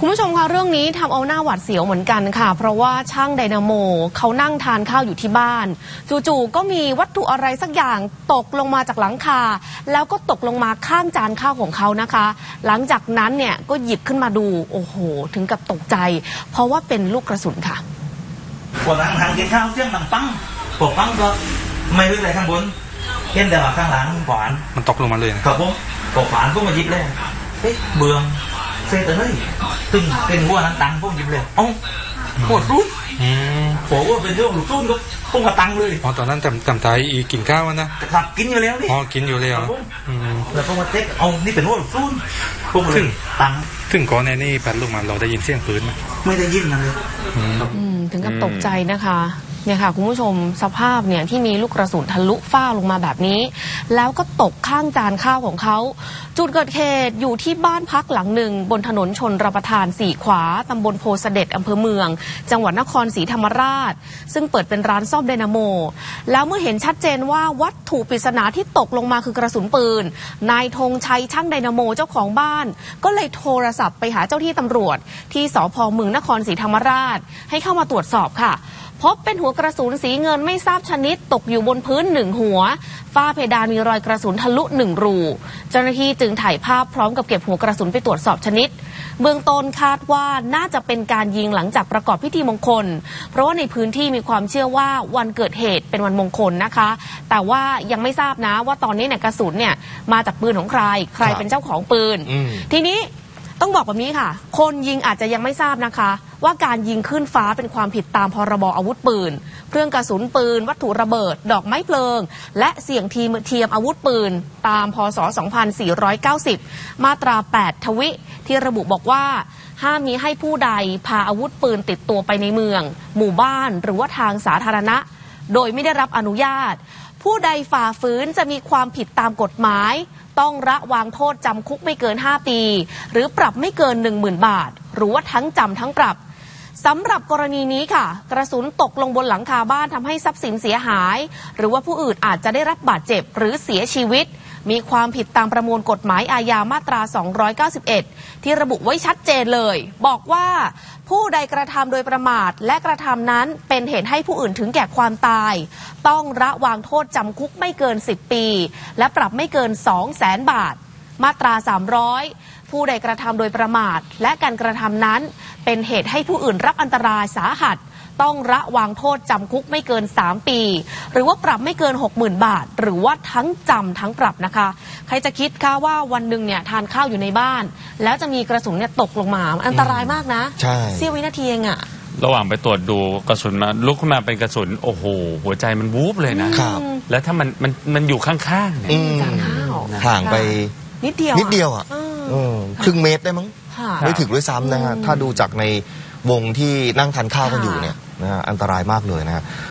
คุณผู้ชมคะเรื่องนี้ทำเอาหน้าหวาดเสียวเหมือนกันค่ะ เพราะว่าช่างไดนาโมเขานั่งทานข้าวอยู่ที่บ้าน จู่ๆก็มีวัตถุอะไรสักอย่างตกลงมาจากหลังคา แล้วก็ตกลงมาข้างจานข้าวของเขานะคะ หลังจากนั้นเนี่ยก็หยิบขึ้นมาดูโอ้โห ถึงกับตกใจ เพราะว่าเป็นลูกกระสุนค่ะพอหลังทางกินข้าวเที่ยงมันปังพอปังก็ไม่รู้อะไรข้างบนเห็นแต่ว่าข้างหลังขวานมันตกลงมาเลยนะกับผมก็ขวานพวกมาหยิบเลยเฮ้ยเบือง เซตเฮ้ยตึงเป็นหัวนั้นตังพวกหยิบเลยเอ้าปวดรุ่นอืมผมว่าเป็นเรื่องหลุดรุ่นก็พวกมาตังเลยอ๋อตอนนั้นจำจำใจอีกินข้าวอะนะแต่ขับกินอยู่แล้วนี่อ๋อกินอยู่แล้วครับผมอืมแล้วพวกมาเช็คเอานี่เป็นหัวหลุดรุ่นพวกมาเลยตังถึงก่อนในนี่ปัดลงมาเราได้ยินเสียงปืนไหมไม่ได้ยินนะเลยอืมอืมถึงกับตกใจนะคะ เนี่ยค่ะคุณผู้ชมสภาพเนี่ยที่มีลูกกระสุนทะลุฝ้าลงมาแบบนี้ แล้วก็ตกข้างจานข้าวของเขา จุดเกิดเหตุอยู่ที่บ้านพักหลังหนึ่ง บนถนนชนรับประทานสี่ขวาตำบลโพเสด็จอำเภอเมือง จังหวัดนครศรีธรรมราช ซึ่งเปิดเป็นร้านซ่อมไดนาโม แล้วเมื่อเห็นชัดเจนว่าวัตถุปริศนาที่ตกลงมาคือกระสุนปืน นายธงชัยช่างไดนาโมเจ้าของบ้าน ก็เลยโทรศัพท์ไปหาเจ้าที่ตำรวจ ที่สพเมืองนครศรีธรรมราช ให้เข้ามาตรวจสอบค่ะพบเป็นหัวกระสุนสีเงินไม่ทราบชนิดตกอยู่บนพื้นหนึ่งหัว ฝ้าเพดานมีรอยกระสุนทะลุหนึ่งรู เจ้าหน้าที่จึงถ่ายภาพพร้อมกับเก็บหัวกระสุนไปตรวจสอบชนิด เบื้องต้นคาดว่าน่าจะเป็นการยิงหลังจากประกอบพิธีมงคล เพราะว่าในพื้นที่มีความเชื่อว่าวันเกิดเหตุเป็นวันมงคลนะคะ แต่ว่ายังไม่ทราบนะว่าตอนนี้เนี่ยกระสุนเนี่ยมาจากปืนของใคร ใครครับเป็นเจ้าของปืนอืมทีนี้ ต้องบอกแบบนี้ค่ะ คนยิงอาจจะยังไม่ทราบนะคะ ว่าการยิงขึ้นฟ้าเป็นความผิดตามพรบอาวุธปืน เครื่องกระสุนปืน วัตถุระเบิด ดอกไม้เพลิง และเสี่ยงทีมเทียมอาวุธปืน ตามพศ 2490 มาตรา 8 ทวิ ที่ระบุบอกว่า ห้ามมีให้ผู้ใดพาอาวุธปืนติดตัวไปในเมือง หมู่บ้านหรือว่าทางสาธารณะ โดยไม่ได้รับอนุญาต ผู้ใดฝ่าฝืนจะมีความผิดตามกฎหมาย ต้องระวางโทษจำคุกไม่เกิน 5 ปี หรือปรับไม่เกิน 10,000 บาท หรือว่าทั้งจำทั้งปรับสำหรับกรณีนี้ค่ะ กระสุนตกลงบนหลังคาบ้านทำให้ทรัพย์สินเสียหาย หรือว่าผู้อื่นอาจจะได้รับบาดเจ็บหรือเสียชีวิต มีความผิดตามประมวลกฎหมายอาญามาตรา 291 ที่ระบุไว้ชัดเจนเลย บอกว่า ผู้ใดกระทำโดยประมาท และกระทำนั้นเป็นเหตุให้ผู้อื่นถึงแก่ความตาย ต้องระวางโทษจำคุกไม่เกิน 10 ปี และปรับไม่เกิน 2 0 0แสนบาท มาตรา 300 ผู้ใดกระทำโดยประมาท และการกระทำนั้นเป็นเหตุให้ผู้อื่นรับอันตรายสาหัส ต้องระวางโทษจำคุกไม่เกิน 3 ปี หรือว่าปรับไม่เกิน 60,000 บาท หรือว่าทั้งจำทั้งปรับนะคะ ใครจะคิดคะว่าวันหนึ่งเนี่ยทานข้าวอยู่ในบ้าน แล้วจะมีกระสุนเนี่ยตกลงมาอันตรายมากนะใช่เสี้ยววินาทีเองอะระหว่างไปตรวจดูกระสุนมาลุกขึ้นมาเป็นกระสุน โอ้โห หัวใจมันวูบเลยนะครับ แล้วถ้ามันมันมันอยู่ข้างๆเนี่ยอืมจานข้าวห่างไปนิดเดียวนิดเดียวอะเออเออครึ่งเมตรได้มั้งค่ะไม่ถึงด้วยซ้ำนะฮะถ้าดูจากในวงที่นั่งทานข้าวกันอยู่ค่ะเนี่ย นะฮะอันตรายมากเลยนะฮะ